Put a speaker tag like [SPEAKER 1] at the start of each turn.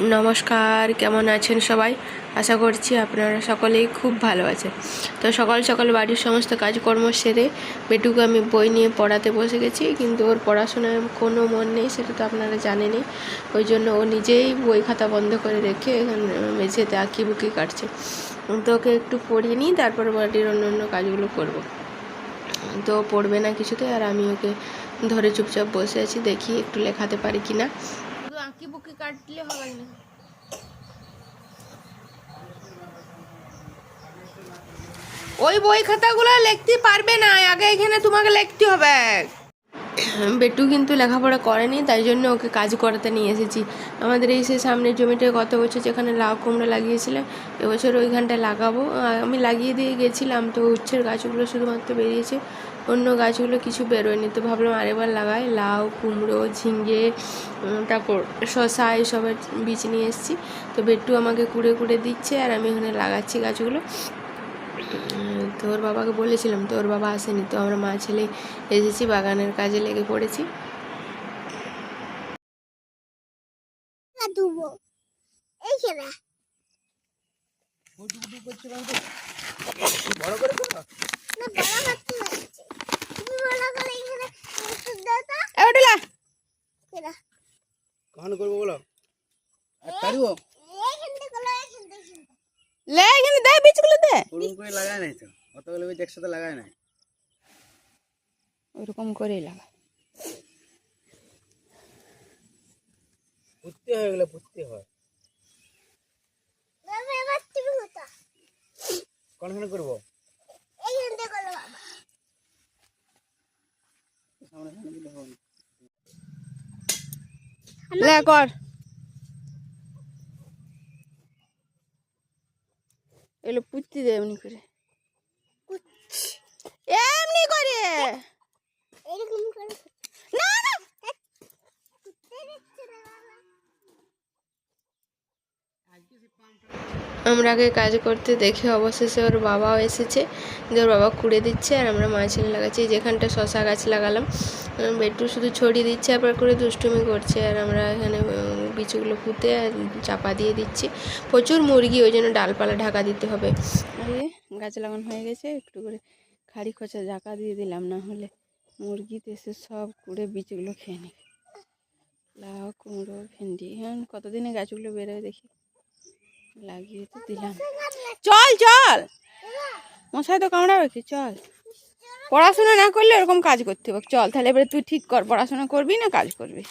[SPEAKER 1] নমস্কার, কেমন আছেন সবাই? আশা করছি আপনারা সকলেই খুব ভালো আছেন। তো সকাল সকাল বাড়ির সমস্ত কাজকর্ম সেরে বেটুকে আমি বই নিয়ে পড়াতে বসে গেছি, কিন্তু ওর পড়াশোনায় কোনো মন নেই, সেটা তো আপনারা জানেনই। ওই জন্য ও নিজেই বই খাতা বন্ধ করে রেখে এখানে মেঝেতে আঁকি বুকি কাটছে। তো ওকে একটু পড়িয়ে নিই, তারপর বাড়ির অন্য অন্য কাজগুলো করব। তো পড়বে না কিছুতে, আর আমি ওকে ধরে চুপচাপ বসে আছি, দেখি একটু লেখাতে পারি কি না আঁকি বুকি কাটলে হবে না। ওই বই খাতাগুলো লিখতে পারবে না আগে এখানে তোমাকে লিখতে হবে। বেটু কিন্তু লেখাপড়া করেনি, তাই জন্য ওকে কাজ করাতে নিয়ে এসেছি। আমাদের এই সে সামনের জমিটায় গত বছর যেখানে লাউ কুমড়ো লাগিয়েছিলাম এবছর ওইখানটায় লাগাবো। আমি লাগিয়ে দিয়ে গেছিলাম, তো উচ্ছের গাছগুলো শুধুমাত্র বেরিয়েছে। অন্য গাছগুলো কিছু বেরোয়নি। তো ভাবলাম আরেকবার লাগাই। লাউ কুমড়ো ঝিঙ্গে উম, তারপর শশা এইসবের বীজ নিয়ে এসেছি। তো বেটু আমাকে কুড়ে কুড়ে দিচ্ছে আর আমি ওখানে লাগাচ্ছি গাছগুলো। তো ওর বাবাকে বলেছিলাম তো ওর বাবা আসেনি। তো আমরা মা ছেলে এসেছি বাগানের কাজে লেগে পড়েছি।
[SPEAKER 2] বড় করে করো।
[SPEAKER 3] না বড় করতে হচ্ছে তুমি বড় করে এখানে ওষুধ দাও তো
[SPEAKER 1] ওটলা
[SPEAKER 3] কেনা
[SPEAKER 2] কখন করব বলো? আর পারব
[SPEAKER 3] এইখান থেকে করো এইখান থেকে এইখান থেকে।
[SPEAKER 1] লে এখানে দে বীজগুলো দে।
[SPEAKER 2] ওরকম করে লাগায় নাই তো। অতগুলো বীজ একসাথে লাগায় নাই।
[SPEAKER 1] ওরকম করেই লাগা
[SPEAKER 2] পুঁততে হয় এগুলো পুঁততে হয়। কোনখানে করব?
[SPEAKER 3] এইখান থেকে করো
[SPEAKER 2] সামনে সামনে।
[SPEAKER 1] লে কর। এগুলো পুত্তি দে এমনি করে। এমনি করে।
[SPEAKER 3] এরকম করে
[SPEAKER 1] না না
[SPEAKER 3] কুত্তে দিচ্ছে না বাবা
[SPEAKER 1] আমরা আগে কাজ করতে দেখে অবশেষে ওর বাবাও এসেছে। যে ওর বাবা কুড়ে দিচ্ছে আর আমরা মা ছেলে লাগাচ্ছি যেখানটা শশা গাছ লাগালাম। বেটু শুধু ছড়িয়ে দিচ্ছে আবার করে দুষ্টুমি করছে। আর আমরা এখানে উম, বীজগুলো পুঁতে আর চাপা দিয়ে দিচ্ছি। প্রচুর মুরগি ওই জন্য ডালপালা ঢাকা দিতে হবে। গাছ লাগানো হয়ে গেছে একটু করে খাড়ি খোঁচা ঢাকা দিয়ে দিলাম না হলে মুরগিতে এসে সব কুড়ে বীজগুলো খেয়ে নেবে। লাউ কুমড়ো ভেন্ডি হ্যাঁ কতদিনে গাছগুলো বেরোয় দেখি। লাগিয়ে তো দিলাম। চল চল। মশাই তো কামড়াবে কি চল। পড়াশোনা না করলে ওরকম কাজ করতে হবে। চল তাহলে এবারে তুই ঠিক কর পড়াশোনা করবি না কাজ করবি?